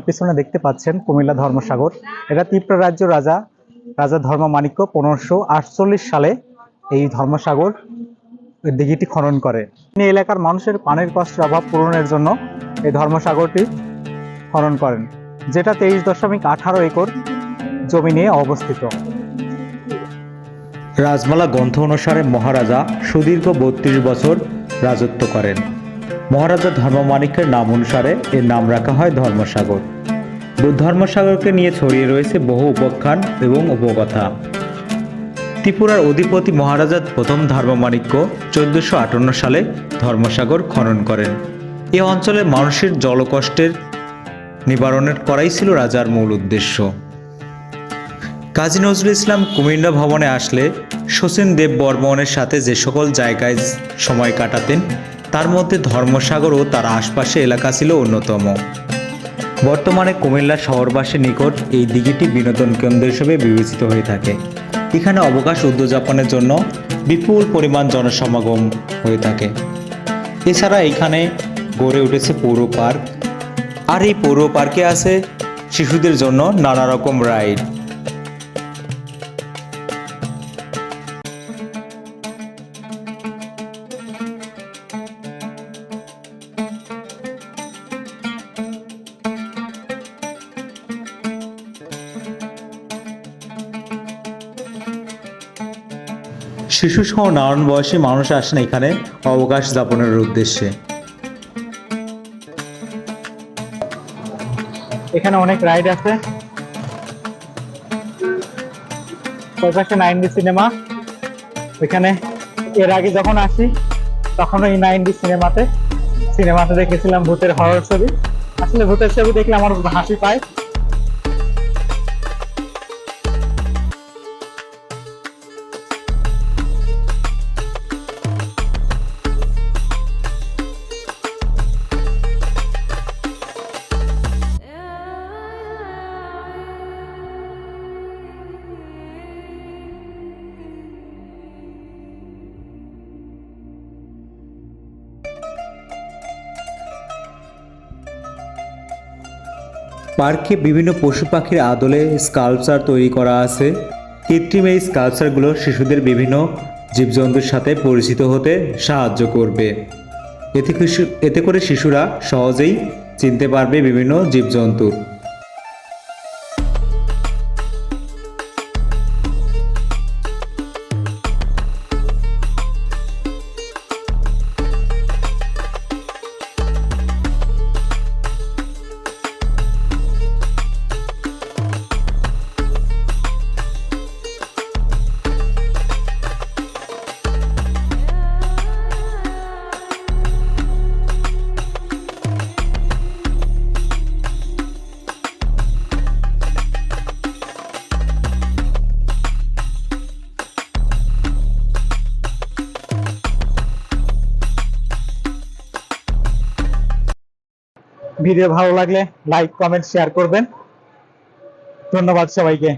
আমার পিছনে দেখতে পাচ্ছেন কুমিল্লা ধর্মসাগর। এটা ত্রিপুরা রাজ্য রাজা রাজা ধর্ম ধর্মমাণিক্য পনেরোশো আটচল্লিশ সালে এই ধর্মসাগর দিঘিটি খনন করে। তিনি এলাকার মানুষের পানির কষ্টের অভাব পূরণের জন্য এই ধর্মসাগরটি খনন করেন, যেটা তেইশ দশমিক আঠারো একর জমি নিয়ে অবস্থিত। রাজমালা গ্রন্থ অনুসারে মহারাজা সুদীর্ঘ বত্রিশ বছর রাজত্ব করেন। মহারাজা ধর্মমাণিক্যের নাম অনুসারে এর নাম রাখা হয় ধর্মসাগর। ধর্মসাগরকে নিয়ে ছড়িয়ে রয়েছে বহু উপাখ্যান এবং উপকথা। ত্রিপুরার অধিপতি মহারাজা প্রথম ধর্মমাণিক্য চোদ্দশো আটান্ন সালে ধর্মসাগর খনন করেন। এ অঞ্চলে মানুষের জলকষ্টের নিবারণের করাই ছিল রাজার মূল উদ্দেশ্য। কাজী নজরুল ইসলাম কুমিল্লা ভবনে আসলে শচীন দেব বর্মনের সাথে যে সকল জায়গায় সময় কাটাতেন তার মধ্যে ধর্মসাগর ও তার আশপাশে এলাকা ছিল অন্যতম। বর্তমানে কুমিল্লা শহরবাসীর নিকট এই দিঘিটি বিনোদন কেন্দ্র হিসেবে বিবেচিত হয়ে থাকে। এখানে অবকাশ উদযাপনের জন্য বিপুল পরিমাণ জনসমাগম হয়ে থাকে। এছাড়া এখানে গড়ে উঠেছে পৌর পার্ক। আর এই পৌর পার্কে আছে শিশুদের জন্য নানা রকম রাইড। শিশু সহ নানান বয়সী মানুষ আসেন এখানে অবকাশ যাপনের উদ্দেশ্যে। এখানে অনেক রাইড আছে। ওইপাশে নাইনডি সিনেমা। ওইখানে এর আগে যখন আসি তখন ওই নাইনডি সিনেমাতে সিনেমাতে দেখেছিলাম ভূতের হরর ছবি। আসলে ভূতের ছবি দেখলে আমার হাসি পায়। পার্কে বিভিন্ন পশু পাখির আদলে স্কাল্পচার তৈরি করা আছে। কৃত্রিম এই স্কাল্পচারগুলো শিশুদের বিভিন্ন জীবজন্তুর সাথে পরিচিত হতে সাহায্য করবে। এতে এতে করে শিশুরা সহজেই চিনতে পারবে বিভিন্ন জীবজন্তু। ভিডিও ভালো লাগলে লাইক কমেন্ট শেয়ার করবেন। ধন্যবাদ সবাইকে।